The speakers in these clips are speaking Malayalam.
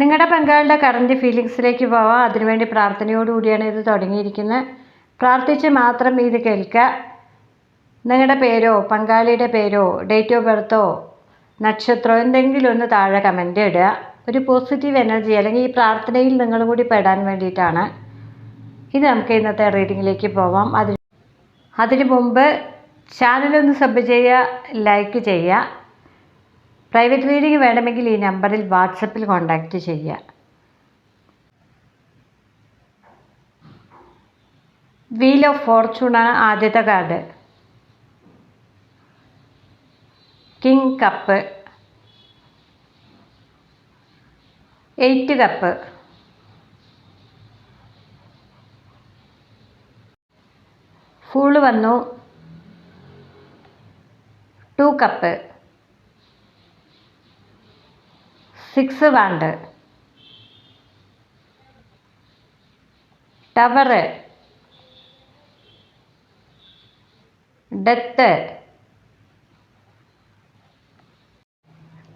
നിങ്ങളുടെ പങ്കാളിയുടെ കറന്റ് ഫീലിങ്സിലേക്ക് പോവാം. അതിനുവേണ്ടി പ്രാർത്ഥനയോടുകൂടിയാണ് ഇത് തുടങ്ങിയിരിക്കുന്നത്. പ്രാർത്ഥിച്ച് മാത്രം ഇത് കേൾക്കുക നിങ്ങളുടെ പേരോ പങ്കാളിയുടെ പേരോ ഡേറ്റ് ഓഫ് ബർത്തോ നക്ഷത്രമോ എന്തെങ്കിലും ഒന്ന് താഴെ കമന്റ് ഇടുക. ഒരു പോസിറ്റീവ് എനർജി അല്ലെങ്കിൽ ഈ പ്രാർത്ഥനയിൽ നിങ്ങൾ കൂടി പെടാൻ വേണ്ടിയിട്ടാണ്. ഇത് നമുക്ക് ഇന്നത്തെ റീഡിങ്ങിലേക്ക് പോവാം. അതിന് അതിനു മുമ്പ് ചാനലൊന്ന് സബ് ചെയ്യുക ലൈക്ക് ചെയ്യുക. പ്രൈവറ്റ് മീറ്റിംഗ് വേണമെങ്കിൽ ഈ നമ്പറിൽ വാട്സപ്പിൽ കോൺടാക്റ്റ് ചെയ്യുക വീൽ ഓഫ് ഫോർച്യൂണാണ് ആദ്യത്തെ card. King cup eight cup fool വന്നു. Two cup six wand? Tower. Death.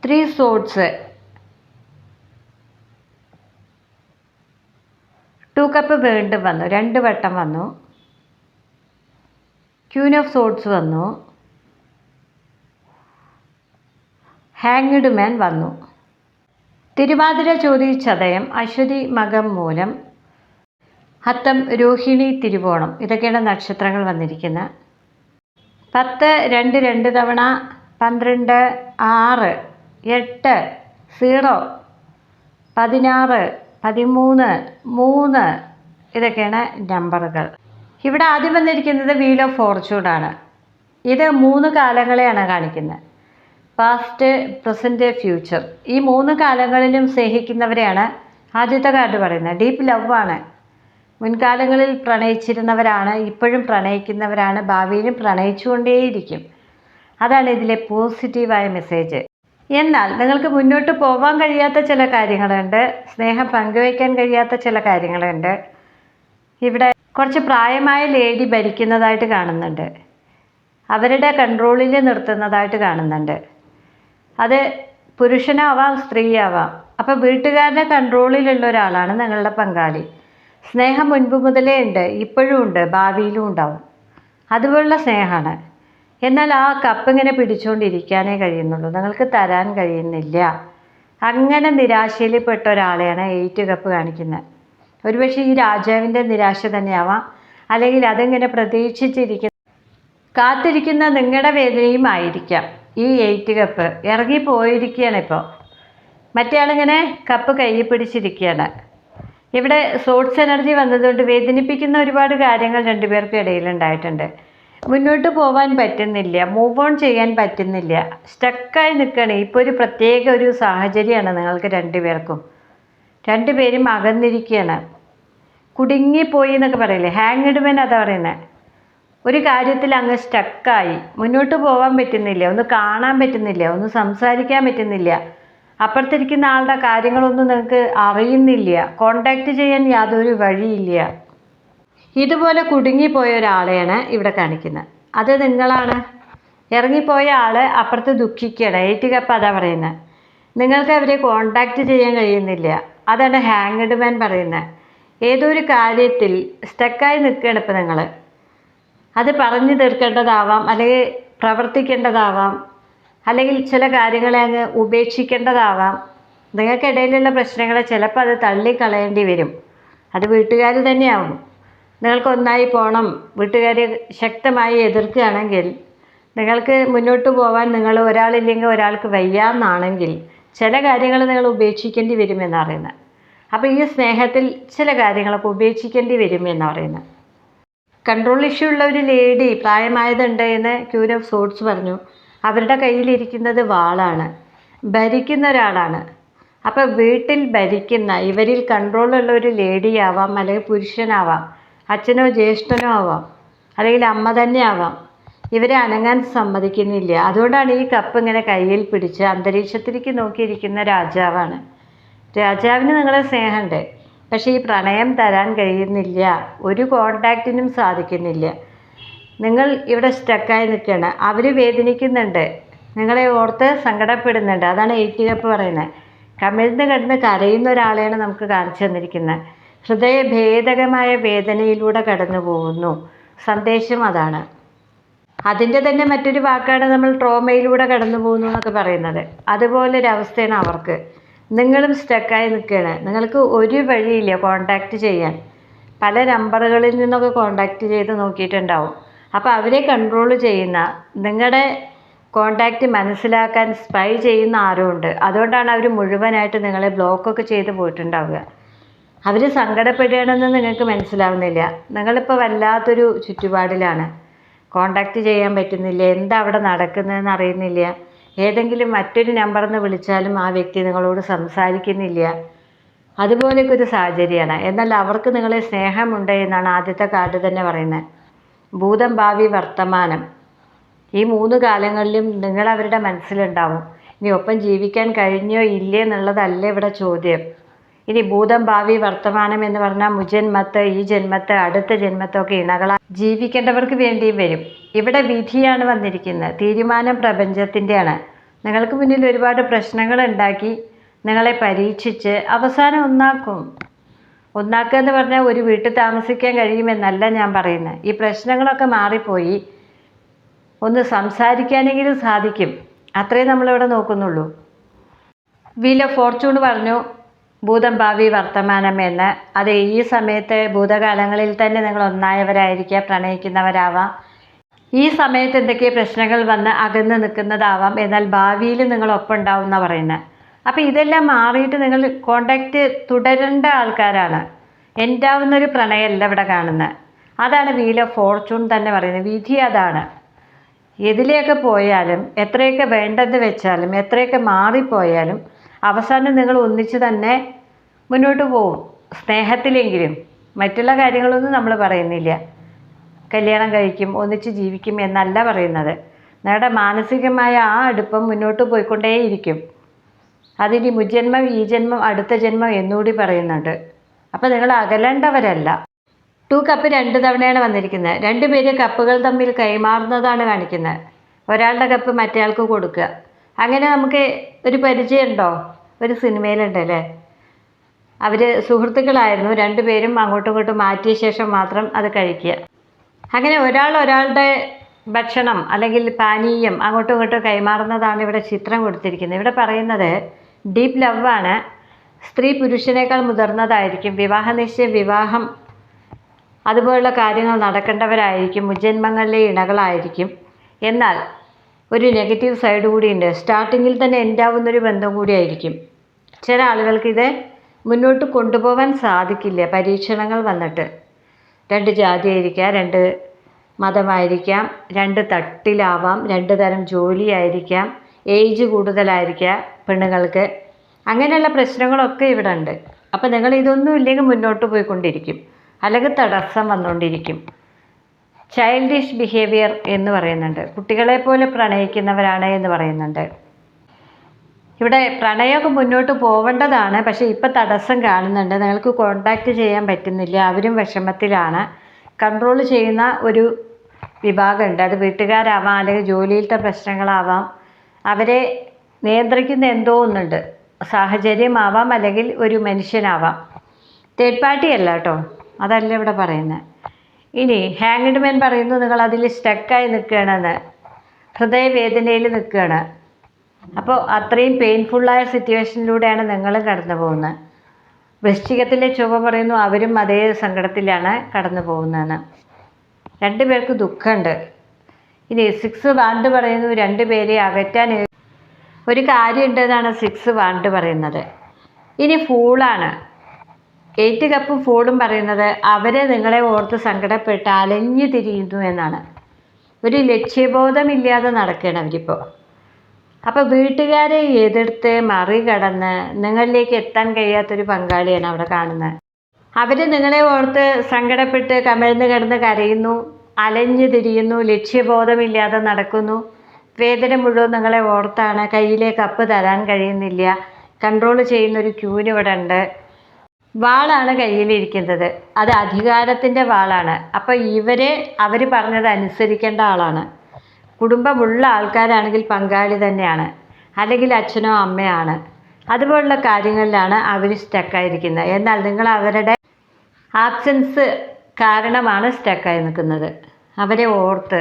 Three swords two cup വീണ്ടും വന്നു. രണ്ട് വട്ടം വന്നു. ക്യൂൻ ഓഫ് സോഡ്സ് വന്നു. ഹാങ്ഡ് മാൻ വന്നു. തിരുവാതിര ചോതി ചതയം അശ്വതി മകം മൂലം ഹത്തം രോഹിണി തിരുവോണം ഇതൊക്കെയാണ് നക്ഷത്രങ്ങൾ വന്നിരിക്കുന്നത് പത്ത് രണ്ട് രണ്ട് തവണ പന്ത്രണ്ട് ആറ് എട്ട് സീറോ പതിനാറ് പതിമൂന്ന് മൂന്ന് ഇതൊക്കെയാണ് നമ്പറുകൾ. ഇവിടെ ആദ്യം വന്നിരിക്കുന്നത് വീൽ ഓഫ് ഫോർച്യൂണാണ് ഇത് മൂന്ന് കാലങ്ങളെയാണ് കാണിക്കുന്നത്. പാസ്റ്റ് പ്രസന്റ് ഫ്യൂച്ചർ ഈ മൂന്ന് കാലങ്ങളിലും സ്നേഹിക്കുന്നവരെയാണ് ആദ്യത്തെ കാർഡ് പറയുന്നത്. ഡീപ്പ് ലവ് ആണ്. മുൻകാലങ്ങളിൽ പ്രണയിച്ചിരുന്നവരാണ് ഇപ്പോഴും പ്രണയിക്കുന്നവരാണ് ഭാവിയിലും പ്രണയിച്ചുകൊണ്ടേയിരിക്കും. അതാണ് ഇതിലെ പോസിറ്റീവായ മെസ്സേജ് എന്നാൽ നിങ്ങൾക്ക് മുന്നോട്ട് പോകാൻ കഴിയാത്ത ചില കാര്യങ്ങളുണ്ട്. സ്നേഹം പങ്കുവയ്ക്കാൻ കഴിയാത്ത ചില കാര്യങ്ങളുണ്ട്. ഇവിടെ കുറച്ച് പ്രായമായ ലേഡി ഭരിക്കുന്നതായിട്ട് കാണുന്നുണ്ട്. അവരുടെ കൺട്രോളിൽ നിർത്തുന്നതായിട്ട് കാണുന്നുണ്ട്. അത് പുരുഷനാവാം സ്ത്രീയാവാം. അപ്പോൾ വീട്ടുകാരുടെ കൺട്രോളിലുള്ള ഒരാളാണ് നിങ്ങളുടെ പങ്കാളി. സ്നേഹം മുൻപ് മുതലേ ഉണ്ട് ഇപ്പോഴും ഉണ്ട് ഭാവിയിലും ഉണ്ടാവും. അതുപോലുള്ള സ്നേഹമാണ്. എന്നാൽ ആ കപ്പ് ഇങ്ങനെ പിടിച്ചുകൊണ്ടിരിക്കാനേ കഴിയുന്നുള്ളൂ. നിങ്ങൾക്ക് തരാൻ കഴിയുന്നില്ല. അങ്ങനെ നിരാശയിൽ പെട്ട ഒരാളെയാണ് എയ്റ്റ് കപ്പ് കാണിക്കുന്നത്. ഒരുപക്ഷെ ഈ രാജാവിന്റെ നിരാശ തന്നെയാവാം. അല്ലെങ്കിൽ അതിങ്ങനെ പ്രതീക്ഷിച്ചിരിക്കുന്ന കാത്തിരിക്കുന്ന നിങ്ങളുടെ വേദനയും ആയിരിക്കാം. ഈ എയ്റ്റ് കപ്പ് ഇറങ്ങി പോയിരിക്കുകയാണ് ഇപ്പോൾ മറ്റേ ആളിങ്ങനെ കപ്പ് കയ്യിൽ പിടിച്ചിരിക്കുകയാണ് ഇവിടെ സോട്സ് എനർജി വന്നതുകൊണ്ട് വേദനിപ്പിക്കുന്ന ഒരുപാട് കാര്യങ്ങൾ രണ്ടുപേർക്കും ഇടയിലുണ്ടായിട്ടുണ്ട് മുന്നോട്ട് പോകാൻ പറ്റുന്നില്ല മൂവ് ഓൺ ചെയ്യാൻ പറ്റുന്നില്ല. സ്റ്റക്കായി നിൽക്കുകയാണ്. ഇപ്പോൾ ഒരു പ്രത്യേക ഒരു സാഹചര്യമാണ് നിങ്ങൾക്ക് രണ്ടുപേർക്കും രണ്ടുപേരും അകന്നിരിക്കുകയാണ്. കുടുങ്ങിപ്പോയി എന്നൊക്കെ പറയില്ലേ? ഹാങ് ഇടുമെന്നതാണ് പറയുന്നത് ഒരു കാര്യത്തിൽ അങ്ങ് സ്റ്റക്കായി മുന്നോട്ട് പോകാൻ പറ്റുന്നില്ല. ഒന്ന് കാണാൻ പറ്റുന്നില്ല. ഒന്ന് സംസാരിക്കാൻ പറ്റുന്നില്ല. അപ്പുറത്തിരിക്കുന്ന ആളുടെ കാര്യങ്ങളൊന്നും നിങ്ങൾക്ക് അറിയുന്നില്ല. കോണ്ടാക്ട് ചെയ്യാൻ യാതൊരു വഴിയില്ല. ഇതുപോലെ കുടുങ്ങിപ്പോയ ഒരാളെയാണ് ഇവിടെ കാണിക്കുന്നത്. അത് നിങ്ങളാണ്. ഇറങ്ങിപ്പോയ ആൾ അപ്പുറത്ത് ദുഃഖിക്കുകയാണ്. എയ്റ്റ് കപ്പ് അതാ പറയുന്നത്. നിങ്ങൾക്ക് അവരെ കോണ്ടാക്ട് ചെയ്യാൻ കഴിയുന്നില്ല. അതാണ് ഹാങ്ഡ് മാൻ പറയുന്നത്. ഏതൊരു കാര്യത്തിൽ സ്റ്റക്കായി നിൽക്കുകയാണ് ഇപ്പം നിങ്ങൾ അത് പറഞ്ഞു തീർക്കേണ്ടതാവാം അല്ലെങ്കിൽ പ്രവർത്തിക്കേണ്ടതാവാം അല്ലെങ്കിൽ ചില കാര്യങ്ങളെ അങ്ങ് ഉപേക്ഷിക്കേണ്ടതാവാം. നിങ്ങൾക്കിടയിലുള്ള പ്രശ്നങ്ങളെ ചിലപ്പോൾ അത് തള്ളിക്കളയേണ്ടി വരും. അത് വീട്ടുകാർ തന്നെയാവും. നിങ്ങൾക്ക് ഒന്നായി പോകണം വീട്ടുകാർ ശക്തമായി എതിർക്കുകയാണെങ്കിൽ നിങ്ങൾക്ക് മുന്നോട്ട് പോകാൻ നിങ്ങൾ ഒരാളില്ലെങ്കിൽ ഒരാൾക്ക് വയ്യാന്നാണെങ്കിൽ ചില കാര്യങ്ങൾ നിങ്ങൾ ഉപേക്ഷിക്കേണ്ടി വരുമെന്ന് പറയുന്നത്. അപ്പോൾ ഈ സ്നേഹത്തിൽ ചില കാര്യങ്ങളൊക്കെ ഉപേക്ഷിക്കേണ്ടി വരുമെന്ന് പറയുന്നത്. കൺട്രോൾ ഇഷ്യൂ ഉള്ള ഒരു ലേഡി പ്രായമായതുണ്ട് എന്ന് ക്യൂൻ ഓഫ് സോട്സ് പറഞ്ഞു. അവരുടെ കയ്യിലിരിക്കുന്നത് വാളാണ്. ഭരിക്കുന്ന ഒരാളാണ്. അപ്പോൾ വീട്ടിൽ ഭരിക്കുന്ന ഇവരിൽ കൺട്രോൾ ഉള്ള ഒരു ലേഡി ആവാം അല്ലെങ്കിൽ പുരുഷനാവാം അച്ഛനോ ജ്യേഷ്ഠനോ ആവാം അല്ലെങ്കിൽ അമ്മ തന്നെ ആവാം. ഇവരെ അനങ്ങാൻ സമ്മതിക്കുന്നില്ല. അതുകൊണ്ടാണ് ഈ കപ്പ് ഇങ്ങനെ കയ്യിൽ പിടിച്ച് അന്തരീക്ഷത്തിലേക്ക് നോക്കിയിരിക്കുന്ന രാജാവാണ്. രാജാവിന് നിങ്ങളെ സ്നേഹമുണ്ട്. പക്ഷേ ഈ പ്രണയം തരാൻ കഴിയുന്നില്ല. ഒരു കോണ്ടാക്റ്റിനും സാധിക്കുന്നില്ല. നിങ്ങൾ ഇവിടെ സ്റ്റക്കായി നിൽക്കുകയാണ്. അവർ വേദനിക്കുന്നുണ്ട്. നിങ്ങളെ ഓർത്ത് സങ്കടപ്പെടുന്നുണ്ട്. അതാണ് എയ്റ്റ് കപ്പ് പറയുന്നത്. കമിഴ്ന്ന് കിടന്ന് കരയുന്ന ഒരാളെയാണ് നമുക്ക് കാണിച്ചു തന്നിരിക്കുന്നത്. ഹൃദയഭേദകമായ വേദനയിലൂടെ കടന്നു പോകുന്നു. സന്ദേശം അതാണ്. അതിന്റെ തന്നെ മറ്റൊരു വാക്കാണ് നമ്മൾ ട്രോമയിലൂടെ കടന്നു പോകുന്നു എന്നൊക്കെ പറയുന്നത്. അതുപോലൊരവസ്ഥയാണ് അവർക്ക്. നിങ്ങളും സ്റ്റക്കായി നിൽക്കുകയാണ്. നിങ്ങൾക്ക് ഒരു വഴിയില്ല കോണ്ടാക്റ്റ് ചെയ്യാൻ. പല നമ്പറുകളിൽ നിന്നൊക്കെ കോണ്ടാക്റ്റ് ചെയ്ത് നോക്കിയിട്ടുണ്ടാവും. അപ്പോൾ അവരെ കൺട്രോൾ ചെയ്യുന്ന നിങ്ങളുടെ കോണ്ടാക്റ്റ് മനസ്സിലാക്കാൻ സ്പൈ ചെയ്യുന്ന ആരോ ഉണ്ട് അതുകൊണ്ടാണ് അവർ മുഴുവനായിട്ട് നിങ്ങളെ ബ്ലോക്കൊക്കെ ചെയ്ത് പോയിട്ടുണ്ടാവുക. അവർ സങ്കടപ്പെടുകയാണെന്ന് നിങ്ങൾക്ക് മനസ്സിലാവുന്നില്ല. നിങ്ങളിപ്പോൾ വല്ലാത്തൊരു ചുറ്റുപാടിലാണ്. കോണ്ടാക്റ്റ് ചെയ്യാൻ പറ്റുന്നില്ല. എന്താ അവിടെ നടക്കുന്നതെന്ന് അറിയുന്നില്ല. ഏതെങ്കിലും മറ്റൊരു നമ്പറിൽ നിന്ന് വിളിച്ചാലും ആ വ്യക്തി നിങ്ങളോട് സംസാരിക്കുന്നില്ല. അതുപോലെയൊക്കെ ഒരു സാഹചര്യമാണ്. എന്നാൽ അവർക്ക് നിങ്ങളെ സ്നേഹമുണ്ട് എന്നാണ് ആദ്യത്തെ കാർഡ് തന്നെ പറയുന്നത്. ഭൂതം ഭാവി വർത്തമാനം. ഈ മൂന്ന് കാലങ്ങളിലും നിങ്ങൾ അവരുടെ മനസ്സിലുണ്ടാവും. ഇനി ഒപ്പം ജീവിക്കാൻ കഴിഞ്ഞോ ഇല്ലേ എന്നുള്ളതല്ല ഇവിടെ ചോദ്യം. ഇനി ഭൂതം ഭാവി വർത്തമാനം എന്ന് പറഞ്ഞാൽ മുജന്മത്ത് ഈ ജന്മത്ത് അടുത്ത ജന്മത്തൊക്കെ ഇണകളാ ജീവിക്കേണ്ടവർക്ക് വേണ്ടിയും വരും. ഇവിടെ വിധിയാണ് വന്നിരിക്കുന്നത്. തീരുമാനം പ്രപഞ്ചത്തിന്റെയാണ്. നിങ്ങൾക്ക് മുന്നിൽ ഒരുപാട് പ്രശ്നങ്ങൾ ഉണ്ടാക്കി നിങ്ങളെ പരീക്ഷിച്ച് അവസാനം ഒന്നാക്കും. ഒന്നാക്കുക എന്ന് പറഞ്ഞാൽ ഒരു വീട്ടിൽ താമസിക്കാൻ കഴിയുമെന്നല്ല ഞാൻ പറയുന്നത്. ഈ പ്രശ്നങ്ങളൊക്കെ മാറിപ്പോയി. ഒന്ന് സംസാരിക്കാനെങ്കിലും സാധിക്കും. അത്രേ നമ്മളിവിടെ നോക്കുന്നുള്ളൂ. ഓഫ് ഫോർച്യൂൺ പറഞ്ഞു. ഭൂതം ഭാവി വർത്തമാനം എന്ന് അത് ഈ സമയത്ത് ഭൂതകാലങ്ങളിൽ തന്നെ നിങ്ങൾ ഒന്നായവരായിരിക്കുക പ്രണയിക്കുന്നവരാവാം. ഈ സമയത്ത് എന്തൊക്കെ പ്രശ്നങ്ങൾ വന്ന് അകന്ന് നിൽക്കുന്നതാവാം എന്നാൽ ഭാവിയിൽ നിങ്ങൾ ഒപ്പം ഉണ്ടാവും എന്നാണ് പറയുന്നത് അപ്പോൾ ഇതെല്ലാം മാറിയിട്ട് നിങ്ങൾ കോണ്ടാക്റ്റ് തുടരേണ്ട ആൾക്കാരാണ്. എൻഡാവുന്നൊരു പ്രണയമല്ല ഇവിടെ കാണുന്നത് അതാണ് വീൽ ഓഫ് ഫോർച്യൂൺ തന്നെ പറയുന്നത്. വിധി അതാണ്. എതിലെയൊക്കെ പോയാലും എത്രയൊക്കെ വേണ്ടെന്ന് വെച്ചാലും എത്രയൊക്കെ മാറിപ്പോയാലും അവസാനം നിങ്ങൾ ഒന്നിച്ച് തന്നെ മുന്നോട്ട് പോകും സ്നേഹത്തിലെങ്കിലും മറ്റുള്ള കാര്യങ്ങളൊന്നും നമ്മൾ പറയുന്നില്ല. കല്യാണം കഴിക്കും ഒന്നിച്ച് ജീവിക്കും എന്നല്ല പറയുന്നത്. നിങ്ങളുടെ മാനസികമായ ആ അടുപ്പം മുന്നോട്ട് പോയിക്കൊണ്ടേയിരിക്കും. അതിനി മുജന്മം ഈ ജന്മം അടുത്ത ജന്മം എന്നുകൂടി പറയുന്നുണ്ട്. അപ്പോൾ നിങ്ങൾ അകലേണ്ടവരല്ല. ടു കപ്പ് രണ്ട് തവണയാണ് വന്നിരിക്കുന്നത്. രണ്ടുപേര് കപ്പുകൾ തമ്മിൽ കൈമാറുന്നതാണ് കാണിക്കുന്നത്. ഒരാളുടെ കപ്പ് മറ്റേയാൾക്ക് കൊടുക്കുക. അങ്ങനെ നമുക്ക് ഒരു പരിചയമുണ്ടോ? ഒരു സിനിമയിലുണ്ട് അല്ലേ അവർ സുഹൃത്തുക്കളായിരുന്നു രണ്ടുപേരും അങ്ങോട്ടും ഇങ്ങോട്ടും മാറ്റിയ ശേഷം മാത്രം അത് കഴിക്കുക. അങ്ങനെ ഒരാൾ ഒരാളുടെ ഭക്ഷണം അല്ലെങ്കിൽ പാനീയം അങ്ങോട്ടും ഇങ്ങോട്ടും കൈമാറുന്നതാണ് ഇവിടെ ചിത്രം കൊടുത്തിരിക്കുന്നത്. ഇവിടെ പറയുന്നത് ഡീപ്പ് ലവാണ് സ്ത്രീ പുരുഷനേക്കാൾ മുതിർന്നതായിരിക്കും. വിവാഹ വിവാഹം അതുപോലുള്ള കാര്യങ്ങൾ നടക്കേണ്ടവരായിരിക്കും. മുജന്മങ്ങളിലെ ഇണകളായിരിക്കും. എന്നാൽ ഒരു നെഗറ്റീവ് സൈഡ് കൂടിയുണ്ട്. സ്റ്റാർട്ടിങ്ങിൽ തന്നെ എൻഡാവുന്നൊരു ബന്ധം കൂടിയായിരിക്കും ചില ആളുകൾക്ക് ഇത് മുന്നോട്ട് കൊണ്ടുപോകാൻ സാധിക്കില്ല. പരീക്ഷണങ്ങൾ വന്നിട്ട്. രണ്ട് ജാതിയായിരിക്കാം രണ്ട് മതമായിരിക്കാം രണ്ട് തട്ടിലാവാം രണ്ട് തരം ജോലിയായിരിക്കാം ഏജ് കൂടുതലായിരിക്കാം പെണ്ണുങ്ങൾക്ക്. അങ്ങനെയുള്ള പ്രശ്നങ്ങളൊക്കെ ഇവിടെ ഉണ്ട് അപ്പോൾ നിങ്ങൾ ഇതൊന്നും ഇല്ലെങ്കിൽ മുന്നോട്ട് പോയിക്കൊണ്ടിരിക്കും. അല്ലെങ്കിൽ തടസ്സം വന്നുകൊണ്ടിരിക്കും ചൈൽഡിഷ് ബിഹേവിയർ എന്ന് പറയുന്നുണ്ട്. കുട്ടികളെ പോലെ പ്രണയിക്കുന്നവരാണ് എന്ന് പറയുന്നുണ്ട്. ഇവിടെ പ്രണയമൊക്കെ മുന്നോട്ട് പോവേണ്ടതാണ് പക്ഷേ ഇപ്പം തടസ്സം കാണുന്നുണ്ട്. നിങ്ങൾക്ക് കോണ്ടാക്റ്റ് ചെയ്യാൻ പറ്റുന്നില്ല. അവരും വിഷമത്തിലാണ്. കൺട്രോൾ ചെയ്യുന്ന ഒരു വിഭാഗമുണ്ട്. അത് വീട്ടുകാരാവാം അല്ലെങ്കിൽ ജോലിയിലത്തെ പ്രശ്നങ്ങളാവാം. അവരെ നിയന്ത്രിക്കുന്ന എന്തോ ഒന്നുണ്ട്. സാഹചര്യമാവാം അല്ലെങ്കിൽ ഒരു മനുഷ്യനാവാം. തേർഡ് പാർട്ടി അല്ല കേട്ടോ. അതല്ല ഇവിടെ പറയുന്നത്. ഇനി ഹാങ്ഡ് മാൻ പറയുന്നു നിങ്ങൾ അതിൽ സ്റ്റക്കായി നിൽക്കുകയാണെന്ന്. ഹൃദയവേദനയിൽ നിൽക്കുകയാണ്. അപ്പോൾ അത്രയും പെയിൻഫുള്ളായ സിറ്റുവേഷനിലൂടെയാണ് നിങ്ങൾ കടന്നു പോകുന്നത്. വൃശ്ചികത്തിലെ ചുവ പറയുന്നു അവരും അതേ സങ്കടത്തിലാണ് കടന്നു പോകുന്നതെന്ന്. രണ്ടു പേർക്ക് ദുഃഖമുണ്ട്. ഇനി സിക്സ് വാണ്ട് പറയുന്നു രണ്ടു പേരെ അകറ്റാൻ ഒരു കാര്യമുണ്ടെന്നാണ് സിക്സ് വാണ്ട് പറയുന്നത്. ഇനി ഫൂളാണ് എയ്റ്റ് കപ്പും ഫോഡും പറയുന്നത് അവരെ നിങ്ങളെ ഓർത്ത് സങ്കടപ്പെട്ട് അലഞ്ഞു തിരിയുന്നു എന്നാണ്. ഒരു ലക്ഷ്യബോധമില്ലാതെ നടക്കുകയാണ് അവരിപ്പോൾ അപ്പോൾ വീട്ടുകാരെ എതിർത്ത് മറികടന്ന് നിങ്ങളിലേക്ക് എത്താൻ കഴിയാത്തൊരു പങ്കാളിയാണ് അവിടെ കാണുന്നത്. അവർ നിങ്ങളെ ഓർത്ത് സങ്കടപ്പെട്ട് കമിഴ്ന്ന് കിടന്ന് കരയുന്നു അലഞ്ഞു തിരിയുന്നു ലക്ഷ്യബോധമില്ലാതെ നടക്കുന്നു. വേദന മുഴുവൻ നിങ്ങളെ ഓർത്താണ് കയ്യിലെ കപ്പ് തരാൻ കഴിയുന്നില്ല. കൺട്രോൾ ചെയ്യുന്നൊരു ക്യൂന് ഇവിടെ ഉണ്ട്. വാളാണ് കയ്യിലിരിക്കുന്നത്. അത് അധികാരത്തിന്റെ വാളാണ്. അപ്പോൾ ഇവരെ അവർ പറഞ്ഞത് അനുസരിക്കേണ്ട ആളാണ്. കുടുംബമുള്ള ആൾക്കാരാണെങ്കിൽ പങ്കാളി തന്നെയാണ്. അല്ലെങ്കിൽ അച്ഛനോ അമ്മയാണ്. അതുപോലുള്ള കാര്യങ്ങളിലാണ് അവർ സ്റ്റക്കായിരിക്കുന്നത്. എന്നാൽ നിങ്ങൾ അവരുടെ ആബ്സെൻസ് കാരണമാണ് സ്റ്റക്കായി നിൽക്കുന്നത്. അവരെ ഓർത്ത്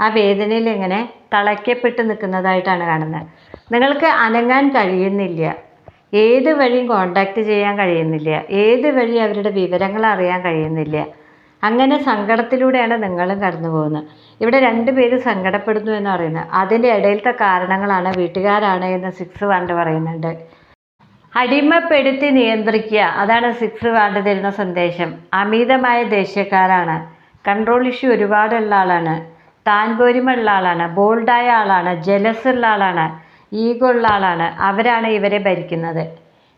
ആ വേദനയിൽ ഇങ്ങനെ തളയ്ക്കപ്പെട്ട് നിൽക്കുന്നതായിട്ടാണ് കാണുന്നത്. നിങ്ങൾക്ക് അനങ്ങാൻ കഴിയുന്നില്ല. ഏത് വഴിയും കോണ്ടാക്ട് ചെയ്യാൻ കഴിയുന്നില്ല. ഏത് വഴി അവരുടെ വിവരങ്ങൾ അറിയാൻ കഴിയുന്നില്ല. അങ്ങനെ സങ്കടത്തിലൂടെയാണ് നിങ്ങളും കടന്നു പോകുന്നത്. ഇവിടെ പേര് സങ്കടപ്പെടുന്നു എന്ന് പറയുന്നത്. അതിന്റെ ഇടയിലത്തെ കാരണങ്ങളാണ് വീട്ടുകാരാണ് എന്ന് സിക്സ് വാണ്ട് പറയുന്നുണ്ട്. അടിമപ്പെടുത്തി നിയന്ത്രിക്കുക. അതാണ് സിക്സ് വാണ്ട് തരുന്ന സന്ദേശം. അമിതമായ ദേഷ്യക്കാരാണ്. കൺട്രോൾ ഇഷ്യൂ ഒരുപാടുള്ള ആളാണ്. താൻ പോരുമുള്ള ആളാണ്. ബോൾഡായ ആളാണ്. ജലസ് ഉള്ള ആളാണ്. ഈഗോ ഉള്ള ആളാണ്. അവരാണ് ഇവരെ ഭരിക്കുന്നത്.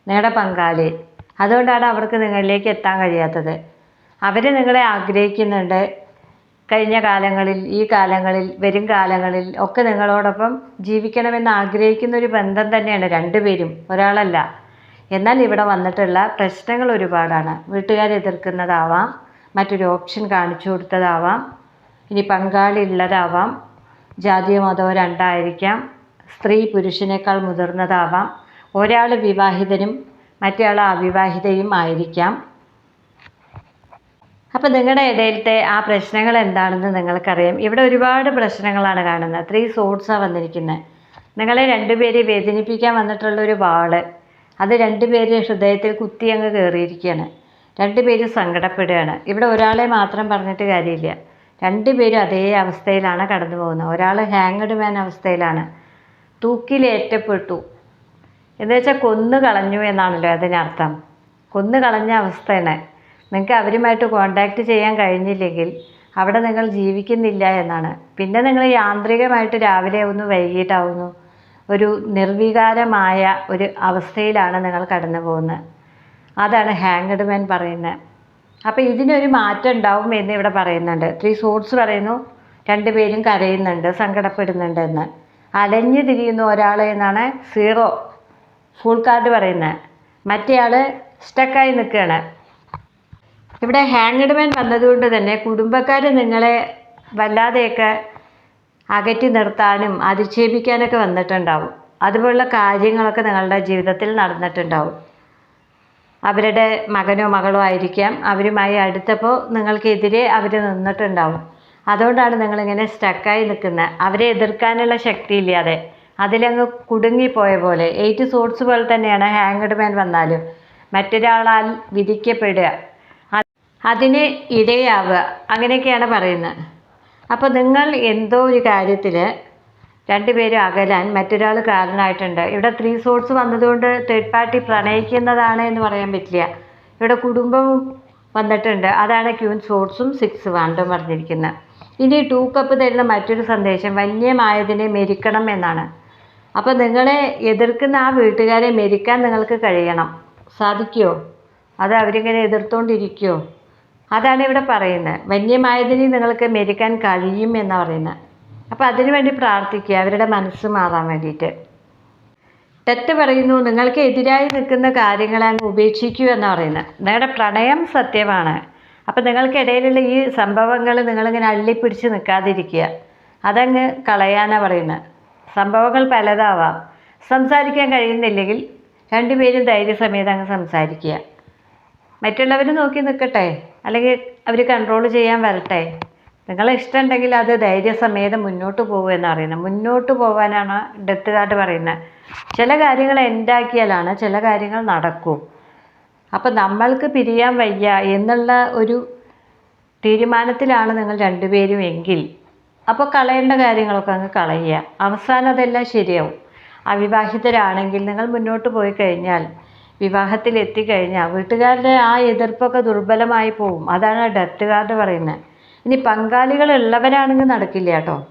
നിങ്ങളുടെ പങ്കാളി. അതുകൊണ്ടാണ് അവർക്ക് നിങ്ങളിലേക്ക് എത്താൻ കഴിയാത്തത്. അവർ നിങ്ങളെ ആഗ്രഹിക്കുന്നുണ്ട്. കഴിഞ്ഞ കാലങ്ങളിൽ ഈ കാലങ്ങളിൽ വരും കാലങ്ങളിൽ ഒക്കെ നിങ്ങളോടൊപ്പം ജീവിക്കണമെന്ന് ആഗ്രഹിക്കുന്ന ഒരു ബന്ധം തന്നെയാണ് രണ്ടുപേരും. ഒരാളല്ല. എന്നാൽ ഇവിടെ വന്നിട്ടുള്ള പ്രശ്നങ്ങൾ ഒരുപാടാണ്. വീട്ടുകാർ എതിർക്കുന്നതാവാം. മറ്റൊരു ഓപ്ഷൻ കാണിച്ചു കൊടുത്തതാവാം. ഇനി പങ്കാളി ഉള്ളതാവാം ജാതിയോ മതമോ രണ്ടായിരിക്കാം. സ്ത്രീ പുരുഷനേക്കാൾ മുതിർന്നതാവാം. ഒരാൾ വിവാഹിതനും മറ്റേയാൾ അവിവാഹിതയും ആയിരിക്കാം. അപ്പോൾ നിങ്ങളുടെ ഇടയിലത്തെ ആ പ്രശ്നങ്ങൾ എന്താണെന്ന് നിങ്ങൾക്കറിയാം. ഇവിടെ ഒരുപാട് പ്രശ്നങ്ങളാണ് കാണുന്നത്. ത്രീ സോഡ്സാണ് വന്നിരിക്കുന്നത് നിങ്ങളെ രണ്ടുപേരെ വേദനിപ്പിക്കാൻ വന്നിട്ടുള്ള ഒരു വാൾ. അത് രണ്ടുപേര് ഹൃദയത്തിൽ കുത്തി അങ്ങ് കയറിയിരിക്കുകയാണ് രണ്ടുപേരും സങ്കടപ്പെടുകയാണ്. ഇവിടെ ഒരാളെ മാത്രം പറഞ്ഞിട്ട് കാര്യമില്ല. രണ്ടുപേരും അതേ അവസ്ഥയിലാണ് കടന്നു പോകുന്നത് ഒരാൾ ഹാങ്ങഡ് മാൻ അവസ്ഥയിലാണ്. തൂക്കിലേറ്റപ്പെട്ടു. എന്ന് വെച്ചാൽ കൊന്നു കളഞ്ഞു എന്നാണല്ലോ അതിനർത്ഥം കൊന്നു കളഞ്ഞ അവസ്ഥയാണ് നിങ്ങൾക്ക് അവരുമായിട്ട് കോണ്ടാക്റ്റ് ചെയ്യാൻ കഴിഞ്ഞില്ലെങ്കിൽ അവിടെ നിങ്ങൾ ജീവിക്കുന്നില്ല എന്നാണ്. പിന്നെ നിങ്ങൾ യാന്ത്രികമായിട്ട് രാവിലെ ആവുന്നു വൈകിട്ടാവുന്നു. ഒരു നിർവികാരമായ ഒരു അവസ്ഥയിലാണ് നിങ്ങൾ കടന്നു പോകുന്നത്. അതാണ് ഹാങ്ഡ് മാൻ പറയുന്നത്. അപ്പോൾ ഇതിനൊരു മാറ്റം ഉണ്ടാവും എന്ന് ഇവിടെ പറയുന്നുണ്ട്. ത്രീ സോഡ്സ് പറയുന്നു. രണ്ടുപേരും കരയുന്നുണ്ട് സങ്കടപ്പെടുന്നുണ്ട് എന്ന്. അലഞ്ഞു തിരിയുന്ന ഒരാൾ എന്നാണ് സീറോ ഫുൾ കാർഡ് പറയുന്നത് മറ്റേയാൾ സ്റ്റക്കായി നിൽക്കുകയാണ്. ഇവിടെ ഹാങ്ഡ് മാൻ വന്നതുകൊണ്ട് തന്നെ കുടുംബക്കാർ നിങ്ങളെ വല്ലാതെയൊക്കെ അകറ്റി നിർത്താനും അധിക്ഷേപിക്കാനൊക്കെ വന്നിട്ടുണ്ടാവും. അതുപോലുള്ള കാര്യങ്ങളൊക്കെ നിങ്ങളുടെ ജീവിതത്തിൽ നടന്നിട്ടുണ്ടാവും. അവരുടെ മകനോ മകളോ ആയിരിക്കാം. അവരുമായി അടുത്തപ്പോൾ നിങ്ങൾക്കെതിരെ അവർ നിന്നിട്ടുണ്ടാവും. അതുകൊണ്ടാണ് നിങ്ങളിങ്ങനെ സ്റ്റക്കായി നിൽക്കുന്നത് അവരെ എതിർക്കാനുള്ള ശക്തി ഇല്ലാതെ അതിലങ്ങ് കുടുങ്ങിപ്പോയ പോലെ. എയ്റ്റ് സോർട്സ് പോലെ തന്നെയാണ് ഹാങ്ഡ് മാൻ വന്നാലും. മറ്റൊരാളാൽ വിധിക്കപ്പെടുക. അതിന് ഇടയാവുക. അങ്ങനെയൊക്കെയാണ് പറയുന്നത് അപ്പോൾ നിങ്ങൾ എന്തോ ഒരു കാര്യത്തിൽ രണ്ടുപേരും അകലാൻ മറ്റൊരാൾ കാരണമായിട്ടുണ്ട് ഇവിടെ ത്രീ സോർട്സ് വന്നതുകൊണ്ട് തേർഡ് പാർട്ടി പ്രണയിക്കുന്നതാണ് എന്ന് പറയാൻ പറ്റില്ല. ഇവിടെ കുടുംബവും വന്നിട്ടുണ്ട്. അതാണ് ക്യൂൻ സോർട്സും സിക്സ് വാണ്ടും പറഞ്ഞിരിക്കുന്നത് ഇനി ടൂ കപ്പ് തരുന്ന മറ്റൊരു സന്ദേശം വന്യമായതിനെ മെരിക്കണം എന്നാണ്. അപ്പോൾ നിങ്ങളെ എതിർക്കുന്ന ആ വീട്ടുകാരെ മെരിക്കാൻ നിങ്ങൾക്ക് കഴിയണം. സാധിക്കുമോ അത് അവരിങ്ങനെ എതിർത്തുകൊണ്ടിരിക്കുമോ അതാണ് ഇവിടെ പറയുന്നത്. വന്യമായതിനെ നിങ്ങൾക്ക് മെരിക്കാൻ കഴിയും എന്നാണ് പറയുന്നത്. അപ്പോൾ അതിനു വേണ്ടി പ്രാർത്ഥിക്കുക. അവരുടെ മനസ്സ് മാറാൻ വേണ്ടിയിട്ട്. തെറ്റ് പറയുന്നു. നിങ്ങൾക്ക് എതിരായി നിൽക്കുന്ന കാര്യങ്ങളെ ഉപേക്ഷിക്കൂ എന്ന് പറയുന്നത്. നിങ്ങളുടെ പ്രണയം സത്യമാണ്. അപ്പോൾ നിങ്ങൾക്കിടയിലുള്ള ഈ സംഭവങ്ങൾ നിങ്ങളിങ്ങനെ അള്ളിപ്പിടിച്ച് നിൽക്കാതിരിക്കുക. അതങ്ങ് കളയാനാണ് പറയുന്നത് സംഭവങ്ങൾ പലതാവാം. സംസാരിക്കാൻ കഴിയുന്നില്ലെങ്കിൽ രണ്ടുപേരും ധൈര്യസമേതം അങ്ങ് സംസാരിക്കുക. മറ്റുള്ളവർ നോക്കി നിൽക്കട്ടെ. അല്ലെങ്കിൽ അവർ കൺട്രോൾ ചെയ്യാൻ വരട്ടെ. നിങ്ങളെ ഇഷ്ടമുണ്ടെങ്കിൽ അത് ധൈര്യസമേതം മുന്നോട്ട് പോകുക എന്ന് പറയുന്നത് മുന്നോട്ട് പോകാനാണ് ഡെത്ത് കാർഡ് പറയുന്നത് ചില കാര്യങ്ങൾ എൻഡാക്കിയാലാണ് ചില കാര്യങ്ങൾ നടക്കും. അപ്പം നമ്മൾക്ക് പിരിയാൻ വയ്യ എന്നുള്ള ഒരു തീരുമാനത്തിലാണ് നിങ്ങൾ രണ്ടുപേരും എങ്കിൽ. അപ്പോൾ കളയേണ്ട കാര്യങ്ങളൊക്കെ അങ്ങ് കളയുക. അവസാനം അതെല്ലാം ശരിയാവും. അവിവാഹിതരാണെങ്കിൽ നിങ്ങൾ മുന്നോട്ട് പോയി കഴിഞ്ഞാൽ വിവാഹത്തിൽ എത്തിക്കഴിഞ്ഞാൽ വീട്ടുകാരുടെ ആ എതിർപ്പൊക്കെ ദുർബലമായി പോവും. അതാണ് ഡെത്ത് കാർഡ് പറയുന്നത്. ഇനി പങ്കാളികൾ ഉള്ളവരാണെങ്കിൽ നടക്കില്ല കേട്ടോ.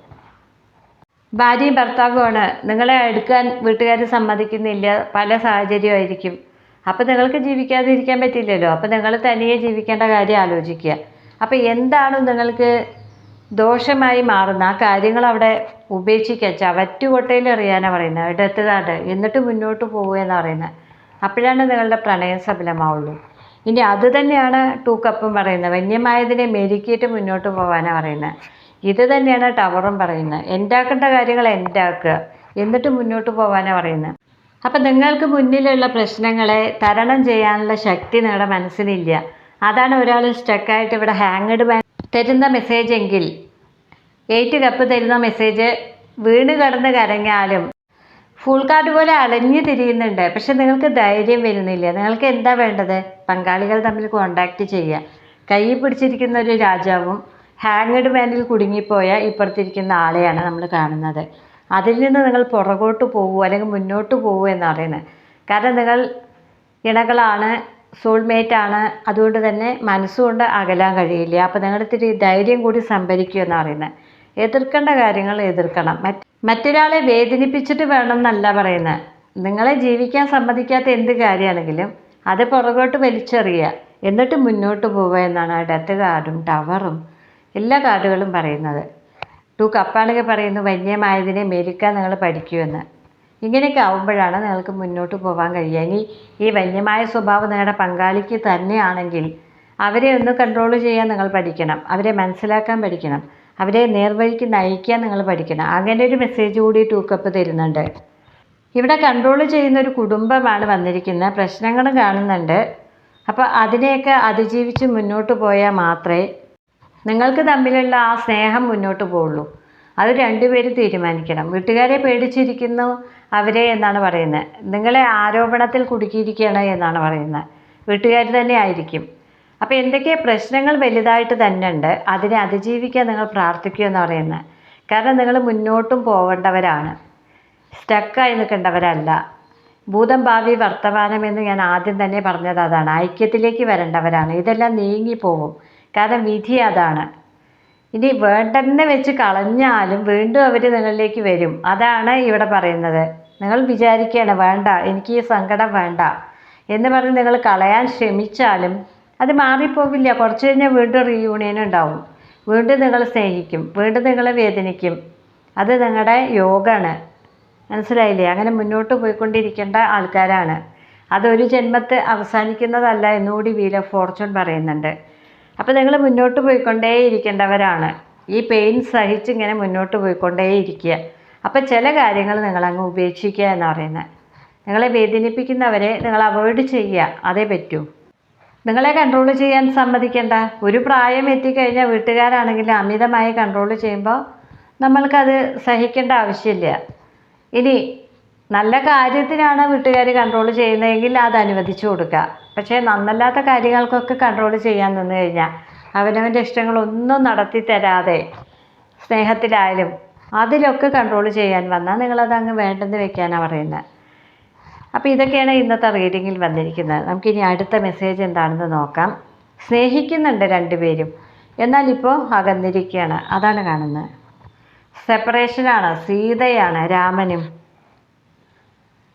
ഭാര്യയും ഭർത്താവുമാണ്. നിങ്ങളെ എടുക്കാൻ വീട്ടുകാർ സമ്മതിക്കുന്നില്ല. പല സാഹചര്യമായിരിക്കും. അപ്പോൾ നിങ്ങൾക്ക് ജീവിക്കാതെ ഇരിക്കാൻ പറ്റില്ലല്ലോ. അപ്പം നിങ്ങൾ തനിയെ ജീവിക്കേണ്ട കാര്യം ആലോചിക്കുക. അപ്പം എന്താണ് നിങ്ങൾക്ക് ദോഷമായി മാറുന്ന ആ കാര്യങ്ങൾ അവിടെ ഉപേക്ഷിക്കുക. ചവറ്റുകൊട്ടയിൽ എറിയാനാണ് പറയുന്നത്. അവിടെ എത്തുകാണ്ട് എന്നിട്ട് മുന്നോട്ട് പോകുക എന്ന് പറയുന്നത്. അപ്പോഴാണ് നിങ്ങളുടെ പ്രണയം സഫലമാവുള്ളൂ. ഇനി അത് തന്നെയാണ് ടൂ കപ്പും പറയുന്നത്. വന്യമായതിനെ മെരുക്കിയിട്ട് മുന്നോട്ട് പോകാനാണ് പറയുന്നത്. ഇത് തന്നെയാണ് ടവറും പറയുന്നത്. എൻഡാക്കേണ്ട കാര്യങ്ങൾ എൻഡാക്കുക എന്നിട്ട് മുന്നോട്ട് പോകാനാണ് പറയുന്നത്. അപ്പം നിങ്ങൾക്ക് മുന്നിലുള്ള പ്രശ്നങ്ങളെ തരണം ചെയ്യാനുള്ള ശക്തി നിങ്ങളുടെ മനസ്സിലില്ല അതാണ് ഒരാൾ സ്റ്റക്കായിട്ട് ഇവിടെ ഹാങ്ങഡ് മാൻ തരുന്ന മെസ്സേജ് എങ്കിൽ എയ്റ്റ് കപ്പ് തരുന്ന മെസ്സേജ് വീണ് കടന്ന് കരഞ്ഞാലും ഫുൾ കാർഡ് പോലെ അലഞ്ഞു തിരിയുന്നുണ്ട്. പക്ഷെ നിങ്ങൾക്ക് ധൈര്യം വരുന്നില്ല. നിങ്ങൾക്ക് എന്താ വേണ്ടത്? പങ്കാളികൾ തമ്മിൽ കോണ്ടാക്ട് ചെയ്യുക. കൈ പിടിച്ചിരിക്കുന്ന ഒരു രാജാവും ഹാങ്ഡ് മാനിൽ കുടുങ്ങിപ്പോയ ഇപ്പുറത്തിരിക്കുന്ന ആളെയാണ് നമ്മൾ കാണുന്നത്. അതിൽ നിന്ന് നിങ്ങൾ പുറകോട്ട് പോകുമോ അല്ലെങ്കിൽ മുന്നോട്ട് പോകുമോ അറിയുന്നത് കാരണം നിങ്ങൾ ഇണകളാണ് സോൾമേറ്റ് ആണ് അതുകൊണ്ട് തന്നെ മനസ്സുകൊണ്ട് അകലാൻ കഴിയില്ല. അപ്പോൾ നിങ്ങളുടെ ഇത്തിരി ധൈര്യം കൂടി സംഭരിക്കുക എന്ന് അറിയുന്നത് എതിർക്കേണ്ട കാര്യങ്ങൾ എതിർക്കണം. മറ്റ് മറ്റൊരാളെ വേദനിപ്പിച്ചിട്ട് വേണം എന്നല്ല പറയുന്നത്. നിങ്ങളെ ജീവിക്കാൻ സമ്മതിക്കാത്ത എന്ത് കാര്യമാണെങ്കിലും അത് പുറകോട്ട് വലിച്ചെറിയുക. എന്നിട്ട് മുന്നോട്ട് പോവുക എന്നാണ് ഡെത്ത് കാർഡും ടവറും എല്ലാ കാർഡുകളും പറയുന്നത്. ടു കപ്പാണെങ്കിൽ പറയുന്നു വന്യമായതിനെ മെരുക്കാൻ നിങ്ങൾ പഠിക്കുമെന്ന്. ഇങ്ങനെയൊക്കെ ആവുമ്പോഴാണ് നിങ്ങൾക്ക് മുന്നോട്ട് പോകാൻ കഴിയുക. ഇനി ഈ വന്യമായ സ്വഭാവം നിങ്ങളുടെ പങ്കാളിക്ക് തന്നെയാണെങ്കിൽ അവരെ ഒന്ന് കൺട്രോൾ ചെയ്യാൻ നിങ്ങൾ പഠിക്കണം. അവരെ മനസ്സിലാക്കാൻ പഠിക്കണം. അവരെ നേർവഴിക്ക് നയിക്കാൻ നിങ്ങൾ പഠിക്കണം. അങ്ങനെ ഒരു മെസ്സേജ് കൂടി ടൂ കപ്പ് തരുന്നുണ്ട്. ഇവിടെ കൺട്രോൾ ചെയ്യുന്ന ഒരു കുടുംബമാണ് വന്നിരിക്കുന്നത്. പ്രശ്നങ്ങളും കാണുന്നുണ്ട്. അപ്പോൾ അതിനെയൊക്കെ അതിജീവിച്ച് മുന്നോട്ട് പോയാൽ മാത്രമേ നിങ്ങൾക്ക് തമ്മിലുള്ള ആ സ്നേഹം മുന്നോട്ട് പോവുള്ളൂ അത് രണ്ടുപേരും തീരുമാനിക്കണം. വീട്ടുകാരെ പേടിച്ചിരിക്കുന്നു അവരെ എന്നാണ് പറയുന്നത്. നിങ്ങളെ ആരോപണത്തിൽ കുടുക്കിയിരിക്കുകയാണ് എന്നാണ് പറയുന്നത്. വീട്ടുകാർ തന്നെ ആയിരിക്കും. അപ്പോൾ എന്തൊക്കെ പ്രശ്നങ്ങൾ വലുതായിട്ട് തന്നെ ഉണ്ട് അതിനെ അതിജീവിക്കാൻ നിങ്ങൾ പ്രാർത്ഥിക്കുക എന്ന് പറയുന്നത്. കാരണം നിങ്ങൾ മുന്നോട്ടും പോകേണ്ടവരാണ്. സ്റ്റക്കായി നിൽക്കേണ്ടവരല്ല. ഭൂതം ഭാവി വർത്തമാനം എന്ന് ഞാൻ ആദ്യം തന്നെ പറഞ്ഞത് അതാണ്. ഐക്യത്തിലേക്ക് വരേണ്ടവരാണ്. ഇതെല്ലാം നീങ്ങിപ്പോവും കാരണം വിധി അതാണ്. ഇനി വേണ്ടെന്ന് വെച്ച് കളഞ്ഞാലും വീണ്ടും അവർ നിങ്ങളിലേക്ക് വരും. അതാണ് ഇവിടെ പറയുന്നത്. നിങ്ങൾ വിചാരിക്കുകയാണ് വേണ്ട എനിക്ക് ഈ സങ്കടം വേണ്ട എന്ന് പറഞ്ഞ് നിങ്ങൾ കളയാൻ ശ്രമിച്ചാലും അത് മാറിപ്പോവില്ല. കുറച്ച് കഴിഞ്ഞാൽ വീണ്ടും റീയൂണിയൻ ഉണ്ടാവും. വീണ്ടും നിങ്ങൾ സ്നേഹിക്കും. വീണ്ടും നിങ്ങളെ വേദനിക്കും. അത് നിങ്ങളുടെ യോഗമാണ് മനസ്സിലായില്ലേ? അങ്ങനെ മുന്നോട്ട് പോയിക്കൊണ്ടിരിക്കേണ്ട ആൾക്കാരാണ്. അതൊരു ജന്മത്ത് അവസാനിക്കുന്നതല്ല എന്നുകൂടി വീൽ ഓഫ് ഫോർച്യൂൺ പറയുന്നുണ്ട്. അപ്പോൾ നിങ്ങൾ മുന്നോട്ട് പോയിക്കൊണ്ടേ ഇരിക്കേണ്ടവരാണ് ഈ പെയിൻ സഹിച്ച് ഇങ്ങനെ മുന്നോട്ട് പോയിക്കൊണ്ടേ ഇരിക്കുക അപ്പോൾ ചില കാര്യങ്ങൾ നിങ്ങളങ്ങ് ഉപേക്ഷിക്കുക എന്ന് പറയുന്നത് നിങ്ങളെ വേദനിപ്പിക്കുന്നവരെ നിങ്ങൾ അവോയ്ഡ് ചെയ്യുക. അതേ പറ്റൂ. നിങ്ങളെ കൺട്രോൾ ചെയ്യാൻ സമ്മതിക്കേണ്ട. ഒരു പ്രായം എത്തിക്കഴിഞ്ഞാൽ വീട്ടുകാരാണെങ്കിൽ അമിതമായി കൺട്രോൾ ചെയ്യുമ്പോൾ നമ്മൾക്കത് സഹിക്കേണ്ട ആവശ്യമില്ല. ഇനി നല്ല കാര്യത്തിനാണ് വീട്ടുകാർ കൺട്രോൾ ചെയ്യുന്നതെങ്കിൽ അത് അനുവദിച്ചു കൊടുക്കുക പക്ഷേ നന്നല്ലാത്ത കാര്യങ്ങൾക്കൊക്കെ കൺട്രോൾ ചെയ്യാൻ നിന്ന് കഴിഞ്ഞാൽ അവനവന്റെ ഇഷ്ടങ്ങളൊന്നും നടത്തി തരാതെ സ്നേഹത്തിലായാലും അതിലൊക്കെ കൺട്രോൾ ചെയ്യാൻ വന്നാൽ നിങ്ങളത് അങ്ങ് വേണ്ടെന്ന് വെക്കാനാണ് പറയുന്നത് അപ്പോൾ ഇതൊക്കെയാണ് ഇന്നത്തെ റീഡിങ്ങിൽ വന്നിരിക്കുന്നത്. നമുക്കിനി അടുത്ത മെസ്സേജ് എന്താണെന്ന് നോക്കാം. സ്നേഹിക്കുന്നുണ്ട് രണ്ടുപേരും. എന്നാൽ ഇപ്പോൾ അകന്നിരിക്കുകയാണ് അതാണ് കാണുന്നത്. സെപ്പറേഷനാണ് സീതയാണ് രാമനും.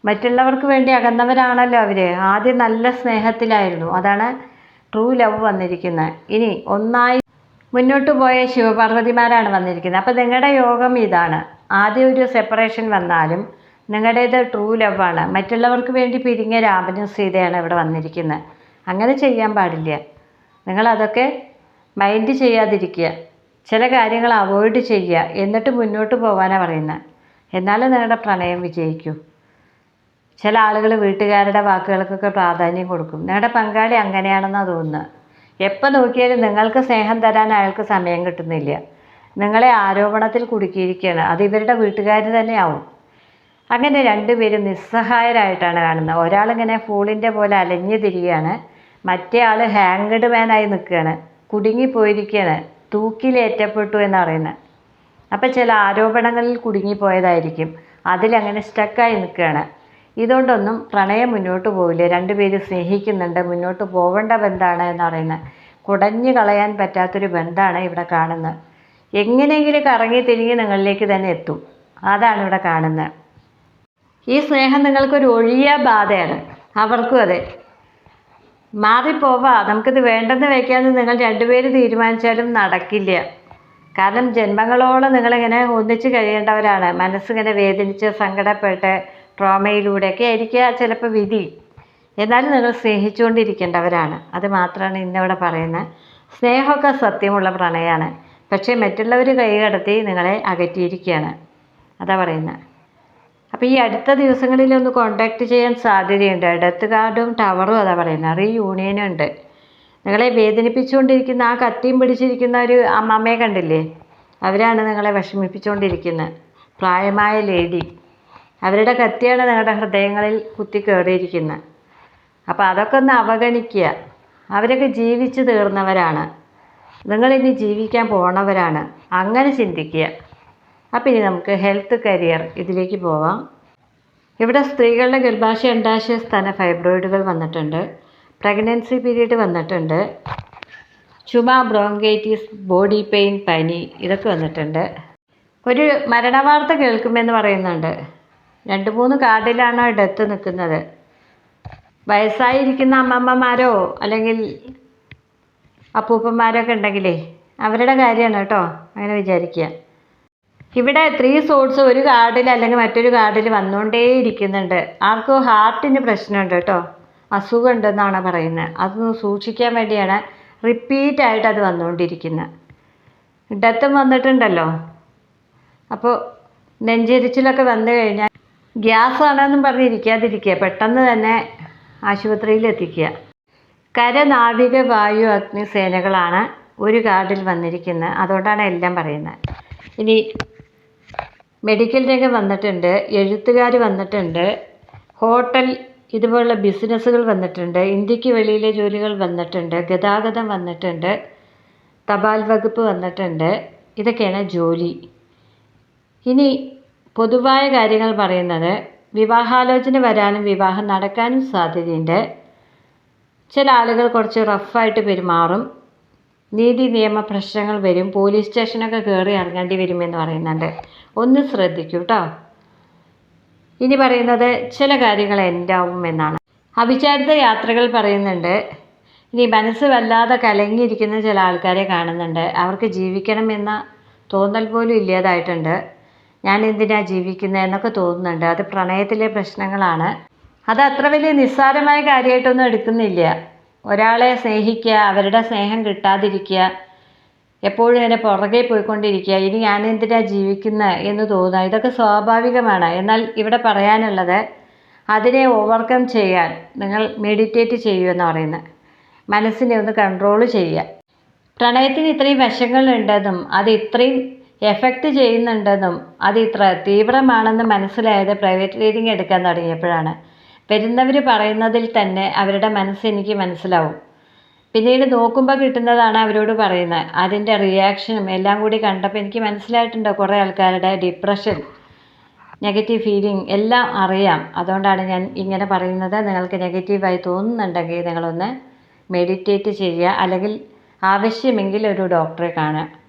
മറ്റുള്ളവർക്ക് വേണ്ടി അകന്നവരാണല്ലോ അവർ ആദ്യം നല്ല സ്നേഹത്തിലായിരുന്നു. അതാണ് ട്രൂ ലവ് വന്നിരിക്കുന്നത് ഇനി ഒന്നായി മുന്നോട്ട് പോയ ശിവപാർവതിമാരാണ് വന്നിരിക്കുന്നത് അപ്പോൾ നിങ്ങളുടെ യോഗം ഇതാണ്. ആദ്യം ഒരു സെപ്പറേഷൻ വന്നാലും നിങ്ങളുടേത് ട്രൂ ലവാണ് മറ്റുള്ളവർക്ക് വേണ്ടി പിരിഞ്ഞ രാമനും സീതയാണ് ഇവിടെ വന്നിരിക്കുന്നത് അങ്ങനെ ചെയ്യാൻ പാടില്ല. നിങ്ങളതൊക്കെ മൈൻഡ് ചെയ്യാതിരിക്കുക. ചില കാര്യങ്ങൾ അവോയ്ഡ് ചെയ്യുക. എന്നിട്ട് മുന്നോട്ട് പോകാനാണ് പറയുന്നത് എന്നാലും നിങ്ങളുടെ പ്രണയം വിജയിക്കൂ. ചില ആളുകൾ വീട്ടുകാരുടെ വാക്കുകൾക്കൊക്കെ പ്രാധാന്യം കൊടുക്കും. നിങ്ങളുടെ പങ്കാളി അങ്ങനെയാണെന്നാണ് തോന്നുന്നത് എപ്പോൾ നോക്കിയാലും നിങ്ങൾക്ക് സ്നേഹം തരാൻ അയാൾക്ക് സമയം കിട്ടുന്നില്ല. നിങ്ങളെ ആരോപണത്തിൽ കുടുക്കിയിരിക്കുകയാണ് അത് ഇവരുടെ വീട്ടുകാർ തന്നെയാവും. അങ്ങനെ രണ്ടുപേരും നിസ്സഹായരായിട്ടാണ് കാണുന്നത് ഒരാളിങ്ങനെ ഫൂളിന്റെ പോലെ അലഞ്ഞു തിരികുകയാണ് മറ്റേ ആൾ ഹാങ്ഡ് മാനായി നിൽക്കുകയാണ് കുടുങ്ങിപ്പോയിരിക്കുകയാണ് തൂക്കിലേറ്റപ്പെട്ടു എന്ന് പറയുന്നത് അപ്പം ചില ആരോപണങ്ങളിൽ കുടുങ്ങിപ്പോയതായിരിക്കും. അതിലങ്ങനെ സ്റ്റക്കായി നിൽക്കുകയാണ് ഇതുകൊണ്ടൊന്നും പ്രണയം മുന്നോട്ട് പോവില്ല. രണ്ടുപേരും സ്നേഹിക്കുന്നുണ്ട്. മുന്നോട്ട് പോവേണ്ട ബന്ധമാണ് എന്ന് പറയുന്നത്. കുടഞ്ഞു കളയാൻ പറ്റാത്തൊരു ബന്ധമാണ് ഇവിടെ കാണുന്നത്. എങ്ങനെയെങ്കിലും കറങ്ങി തിരിഞ്ഞ് നിങ്ങളിലേക്ക് തന്നെ എത്തും. അതാണ് ഇവിടെ കാണുന്നത്. ഈ സ്നേഹം നിങ്ങൾക്കൊരു ഒഴിയ ബാധയാണ്. അവർക്കും അതെ. മാറിപ്പോവാ. നമുക്കിത് വേണ്ടെന്ന് വയ്ക്കാമെന്ന് നിങ്ങൾ രണ്ടുപേരും തീരുമാനിച്ചാലും നടക്കില്ല. കാരണം ജന്മങ്ങളോളം നിങ്ങളിങ്ങനെ ഒന്നിച്ച് കഴിയേണ്ടവരാണ്. മനസ്സിങ്ങനെ വേദനിച്ച് സങ്കടപ്പെട്ട് ട്രോമയിലൂടെയൊക്കെ ആയിരിക്കുക ചിലപ്പോൾ വിധി. എന്നാലും നിങ്ങൾ സ്നേഹിച്ചുകൊണ്ടിരിക്കേണ്ടവരാണ്. അത് മാത്രമാണ് ഇന്നിവിടെ പറയുന്നത്. സ്നേഹമൊക്കെ സത്യമുള്ള പ്രണയമാണ്. പക്ഷേ മറ്റുള്ളവർ കൈകടത്തി നിങ്ങളെ അകറ്റിയിരിക്കുകയാണ്. അതാ പറയുന്നത്. അപ്പോൾ ഈ അടുത്ത ദിവസങ്ങളിൽ ഒന്ന് കോണ്ടാക്ട് ചെയ്യാൻ സാധ്യതയുണ്ട്. ഡെത്ത് കാർഡും ടവറും അതാ പറയുന്നത്. റീ യൂണിയനും ഉണ്ട്. നിങ്ങളെ വേദനിപ്പിച്ചുകൊണ്ടിരിക്കുന്ന ആ കത്തിയും പിടിച്ചിരിക്കുന്ന ഒരു അമ്മമ്മയെ കണ്ടില്ലേ? അവരാണ് നിങ്ങളെ വിഷമിപ്പിച്ചുകൊണ്ടിരിക്കുന്നത്. പ്രായമായ ലേഡി അവരുടെ കത്തിയാണ് നിങ്ങളുടെ ഹൃദയങ്ങളിൽ കുത്തി കയറിയിരിക്കുന്നത് അപ്പോൾ അതൊക്കെ ഒന്ന് അവഗണിക്കുക. അവരൊക്കെ ജീവിച്ചു തീർന്നവരാണ്. നിങ്ങളിനി ജീവിക്കാൻ പോണവരാണ്. അങ്ങനെ ചിന്തിക്കുക. അപ്പം ഇനി നമുക്ക് ഹെൽത്ത് കരിയർ ഇതിലേക്ക് പോവാം. ഇവിടെ സ്ത്രീകളുടെ ഗർഭാശയ അണ്ടാശയ സ്ഥാന ഫൈബ്രോയിഡുകൾ വന്നിട്ടുണ്ട്. പ്രഗ്നൻസി പീരീഡ് വന്നിട്ടുണ്ട്. ചുമ ബ്രോങ്കൈറ്റിസ് ബോഡി പെയിൻ പനി ഇതൊക്കെ വന്നിട്ടുണ്ട്. ഒരു മരണവാർത്ത കേൾക്കുമെന്ന് പറയുന്നുണ്ട്. രണ്ട് മൂന്ന് കാർഡിലാണ് ഡെത്ത് നിൽക്കുന്നത്? വയസ്സായിരിക്കുന്ന അമ്മമ്മമാരോ അല്ലെങ്കിൽ അപ്പൂപ്പന്മാരൊക്കെ ഉണ്ടെങ്കിലേ അവരുടെ കാര്യമാണ് കേട്ടോ അങ്ങനെ വിചാരിക്കുക. ഇവിടെ ത്രീ സോഡ്സ് ഒരു കാർഡിൽ അല്ലെങ്കിൽ മറ്റൊരു കാർഡിൽ വന്നുകൊണ്ടേ ഇരിക്കുന്നുണ്ട്. ആർക്കോ ഹാർട്ടിന് പ്രശ്നമുണ്ട് കേട്ടോ അസുഖം ഉണ്ടെന്നാണ് പറയുന്നത്. അതൊന്ന് സൂക്ഷിക്കാൻ വേണ്ടിയാണ് റിപ്പീറ്റ് ആയിട്ട് അത് വന്നുകൊണ്ടിരിക്കുന്നത്. ഡെത്തും വന്നിട്ടുണ്ടല്ലോ. അപ്പോൾ നെഞ്ചെരിച്ചിലൊക്കെ വന്നു കഴിഞ്ഞാൽ ഗ്യാസ് ആണെന്നും പറഞ്ഞിരിക്കാതിരിക്കുക പെട്ടെന്ന് തന്നെ ആശുപത്രിയിൽ എത്തിക്കുക കര നാവിക വായു അഗ്നി സേനകളാണ് ഒരു കാർഡിൽ വന്നിരിക്കുന്നത്. അതുകൊണ്ടാണ് എല്ലാം പറയുന്നത്. ഇനി മെഡിക്കൽ രംഗം വന്നിട്ടുണ്ട്. എഴുത്തുകാർ വന്നിട്ടുണ്ട്. ഹോട്ടൽ ഇതുപോലുള്ള ബിസിനസ്സുകൾ വന്നിട്ടുണ്ട്. ഇന്ത്യയ്ക്ക് വെളിയിലെ ജോലികൾ വന്നിട്ടുണ്ട്. ഗതാഗതം വന്നിട്ടുണ്ട്. തപാൽ വകുപ്പ് വന്നിട്ടുണ്ട്. ഇതൊക്കെയാണ് ജോലി. ഇനി പൊതുവായ കാര്യങ്ങൾ പറയുന്നത് വിവാഹാലോചന വരാനും വിവാഹം നടക്കാനും സാധ്യതയുണ്ട്. ചില ആളുകൾ കുറച്ച് റഫായിട്ട് പെരുമാറും. നീതി നിയമ പ്രശ്നങ്ങൾ വരും. പോലീസ് സ്റ്റേഷനൊക്കെ കയറി ഇറങ്ങേണ്ടി വരുമെന്ന് പറയുന്നുണ്ട്. ഒന്ന് ശ്രദ്ധിക്കൂ കേട്ടോ ഇനി പറയുന്നത് ചില കാര്യങ്ങൾ ഉണ്ടാവും എന്നാണ്. അവിചാരിത യാത്രകൾ പറയുന്നുണ്ട്. ഇനി മനസ്സ് വല്ലാതെ കലങ്ങിയിരിക്കുന്ന ചില ആൾക്കാരെ കാണുന്നുണ്ട്. അവർക്ക് ജീവിക്കണമെന്ന തോന്നൽ പോലും ഇല്ലാതായിട്ടുണ്ട്. ഞാൻ എന്തിനാ ജീവിക്കുന്നത് എന്നൊക്കെ തോന്നുന്നുണ്ട്. അത് പ്രണയത്തിലെ പ്രശ്നങ്ങളാണ്. അത് അത്ര വലിയ നിസ്സാരമായ കാര്യമായിട്ടൊന്നും എടുക്കുന്നില്ല. ഒരാളെ സ്നേഹിക്കുക അവരുടെ സ്നേഹം കിട്ടാതിരിക്കുക എപ്പോഴും ഇങ്ങനെ പുറകെ പോയിക്കൊണ്ടിരിക്കുക ഇനി ഞാൻ എന്തിനാ ജീവിക്കുന്നത് എന്ന് തോന്നുക ഇതൊക്കെ സ്വാഭാവികമാണ്. എന്നാൽ ഇവിടെ പറയാനുള്ളത് അതിനെ ഓവർകം ചെയ്യാൻ നിങ്ങൾ മെഡിറ്റേറ്റ് ചെയ്യൂ എന്ന് പറയുന്നത് മനസ്സിനെ ഒന്ന് കൺട്രോൾ ചെയ്യുക. പ്രണയത്തിന് ഇത്രയും വശങ്ങളുണ്ടെന്നും അത് ഇത്രയും എഫക്റ്റ് ചെയ്യുന്നുണ്ടെന്നും അത് ഇത്ര തീവ്രമാണെന്ന് മനസ്സിലായത് പ്രൈവറ്റ് റീഡിംഗ് എടുക്കാൻ തുടങ്ങിയപ്പോഴാണ്. വരുന്നവർ പറയുന്നതിൽ തന്നെ അവരുടെ മനസ്സ് എനിക്ക് മനസ്സിലാവും. പിന്നീട് നോക്കുമ്പോൾ കിട്ടുന്നതാണ് അവരോട് പറയുന്നത്. അതിന്റെ റിയാക്ഷനും എല്ലാം കൂടി കണ്ടപ്പോൾ എനിക്ക് മനസ്സിലായിട്ടുണ്ട് കുറേ ആൾക്കാരുടെ ഡിപ്രഷൻ നെഗറ്റീവ് ഫീലിംഗ് എല്ലാം അറിയാം. അതുകൊണ്ടാണ് ഞാൻ ഇങ്ങനെ പറയുന്നത്. നിങ്ങൾക്ക് നെഗറ്റീവായി തോന്നുന്നുണ്ടെങ്കിൽ നിങ്ങളൊന്ന് മെഡിറ്റേറ്റ് ചെയ്യുക. അല്ലെങ്കിൽ ആവശ്യമെങ്കിൽ ഒരു ഡോക്ടറെ കാണുക.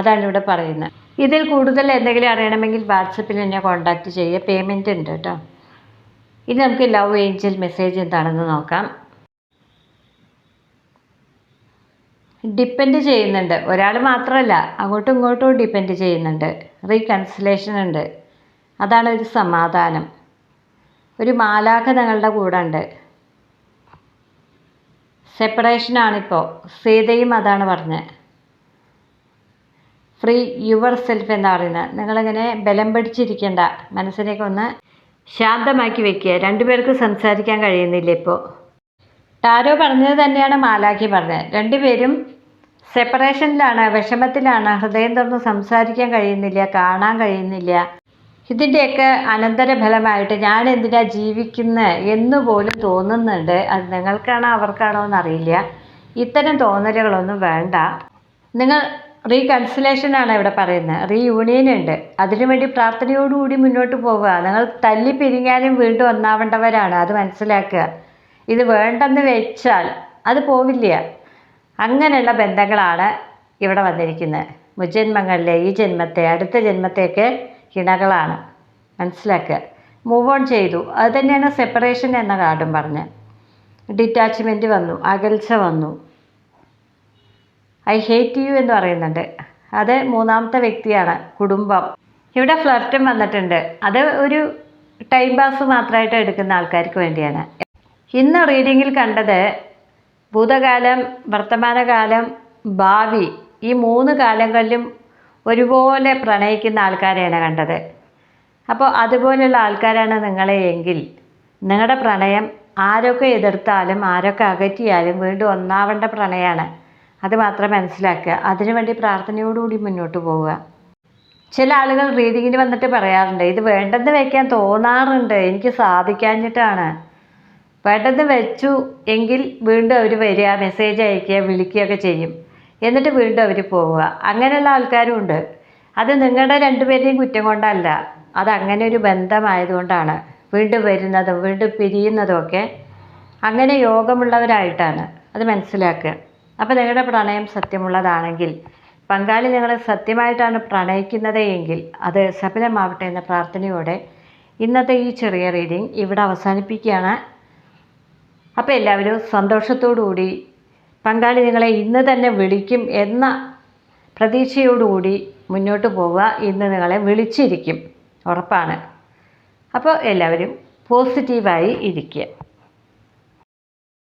അതാണ് ഇവിടെ പറയുന്നത്. ഇതിൽ കൂടുതൽ എന്തെങ്കിലും അറിയണമെങ്കിൽ വാട്സപ്പിൽ എന്നെ കോൺടാക്റ്റ് ചെയ്യുക. പേയ്മെന്റ് ഉണ്ട് കേട്ടോ. ഇനി നമുക്ക് ലവ് ഏഞ്ചൽ മെസ്സേജ് എന്താണെന്ന് നോക്കാം. ഡിപ്പെൻഡ് ചെയ്യുന്നുണ്ട്. ഒരാൾ മാത്രമല്ല അങ്ങോട്ടും ഇങ്ങോട്ടും ഡിപ്പെൻഡ് ചെയ്യുന്നുണ്ട്. റീകൺസിലേഷൻ ഉണ്ട്. അതാണ് ഒരു സമാധാനം. ഒരു മാലാഖ നിങ്ങളുടെ കൂടെ ഉണ്ട്. സെപ്പറേഷനാണിപ്പോൾ സീതയും അതാണ് പറഞ്ഞത്. ഫ്രീ യുവർ സെൽഫ് എന്ന് പറയുന്നത് നിങ്ങളിങ്ങനെ ബലം പിടിച്ചിരിക്കേണ്ട. മനസ്സിനെയൊക്കെ ഒന്ന് ശാന്തമാക്കി വെക്കുക. രണ്ടുപേർക്ക് സംസാരിക്കാൻ കഴിയുന്നില്ല ഇപ്പോൾ ടാരോ പറഞ്ഞത് തന്നെയാണ് മാലാഖി പറഞ്ഞത്. രണ്ടുപേരും സെപ്പറേഷനിലാണ് വിഷമത്തിലാണ് ഹൃദയം തുറന്ന് സംസാരിക്കാൻ കഴിയുന്നില്ല കാണാൻ കഴിയുന്നില്ല. ഇതിന്റെയൊക്കെ അനന്തരഫലമായിട്ട് ഞാൻ എന്തിനാ ജീവിക്കുന്നത് എന്ന് പോലും തോന്നുന്നുണ്ട്. അത് നിങ്ങൾക്കാണോ അവർക്കാണോ എന്നറിയില്ല. ഇത്തരം തോന്നലുകളൊന്നും വേണ്ട. നിങ്ങൾ റീകൺസിലേഷനാണ് ഇവിടെ പറയുന്നത്. റീയൂണിയൻ ഉണ്ട്. അതിനുവേണ്ടി പ്രാർത്ഥനയോടുകൂടി മുന്നോട്ട് പോവുക. നിങ്ങൾ തല്ലി പിരിഞ്ഞാലും വീണ്ടും ഒന്നാവേണ്ടവരാണ്. അത് മനസ്സിലാക്കുക. ഇത് വേണ്ടെന്ന് വെച്ചാൽ അത് പോവില്ല. അങ്ങനെയുള്ള ബന്ധങ്ങളാണ് ഇവിടെ വന്നിരിക്കുന്നത്. മുജന്മങ്ങളിലെ ഈ ജന്മത്തെ അടുത്ത ജന്മത്തെയൊക്കെ കിണകളാണ് മനസ്സിലാക്കുക. മൂവ് ഓൺ ചെയ്തു. അത് തന്നെയാണ് സെപ്പറേഷൻ എന്ന കാർഡും പറഞ്ഞ് ഡിറ്റാച്ച്മെന്റ് വന്നു. അകൽച്ച വന്നു. ഐ ഹേറ്റ് യു എന്ന് പറയുന്നുണ്ട്. അത് മൂന്നാമത്തെ വ്യക്തിയാണ് കുടുംബം. ഇവിടെ ഫ്ലർട്ടും വന്നിട്ടുണ്ട്. അത് ഒരു ടൈം പാസ് മാത്രമായിട്ട് എടുക്കുന്ന ആൾക്കാർക്ക് വേണ്ടിയാണ്. ഇന്ന് റീഡിങ്ങിൽ കണ്ടത് ഭൂതകാലം വർത്തമാനകാലം ഭാവി ഈ മൂന്ന് കാലങ്ങളിലും ഒരുപോലെ പ്രണയിക്കുന്ന ആൾക്കാരെയാണ് കണ്ടത്. അപ്പോൾ അതുപോലെയുള്ള ആൾക്കാരാണ് നിങ്ങളെ എങ്കിൽ നിങ്ങളുടെ പ്രണയം ആരൊക്കെ എതിർത്താലും ആരൊക്കെ അകറ്റിയാലും വീണ്ടും ഒന്നാവേണ്ട പ്രണയമാണ് അത് മാത്രം മനസ്സിലാക്കുക. അതിനുവേണ്ടി പ്രാർത്ഥനയോടുകൂടി മുന്നോട്ട് പോവുക. ചില ആളുകൾ റീഡിങ്ങിന് വന്നിട്ട് പറയാറുണ്ട് ഇത് വേണ്ടെന്ന് വയ്ക്കാൻ തോന്നാറുണ്ട്. എനിക്ക് സാധിക്കാഞ്ഞിട്ടാണ്. വേണ്ടെന്ന് വെച്ചു എങ്കിൽ വീണ്ടും അവർ വരിക മെസ്സേജ് അയക്കുക വിളിക്കുകയൊക്കെ ചെയ്യും. എന്നിട്ട് വീണ്ടും അവർ പോവുക. അങ്ങനെയുള്ള ആൾക്കാരും ഉണ്ട്. അത് നിങ്ങളുടെ രണ്ടുപേരെയും കുറ്റം കൊണ്ടല്ല. അത് അങ്ങനെ ഒരു ബന്ധമായതുകൊണ്ടാണ്. വീണ്ടും വരുന്നതും വീണ്ടും പിരിയുന്നതും ഒക്കെ അങ്ങനെ യോഗമുള്ളവരായിട്ടാണ്. അത് മനസ്സിലാക്കുക. അപ്പോൾ നിങ്ങളുടെ പ്രണയം സത്യമുള്ളതാണെങ്കിൽ പങ്കാളി നിങ്ങളെ സത്യമായിട്ടാണ് പ്രണയിക്കുന്നത് എങ്കിൽ അത് സഫലമാവട്ടെ എന്ന പ്രാർത്ഥനയോടെ ഇന്നത്തെ ഈ ചെറിയ റീഡിംഗ് ഇവിടെ അവസാനിപ്പിക്കുകയാണ്. അപ്പോൾ എല്ലാവരും സന്തോഷത്തോടുകൂടി പങ്കാളി നിങ്ങളെ ഇന്ന് തന്നെ വിളിക്കും എന്ന പ്രതീക്ഷയോടുകൂടി മുന്നോട്ട് പോവുക. ഇന്ന് നിങ്ങളെ വിളിച്ചിരിക്കും. ഉറപ്പാണ്. അപ്പോൾ എല്ലാവരും പോസിറ്റീവായി ഇരിക്കുക.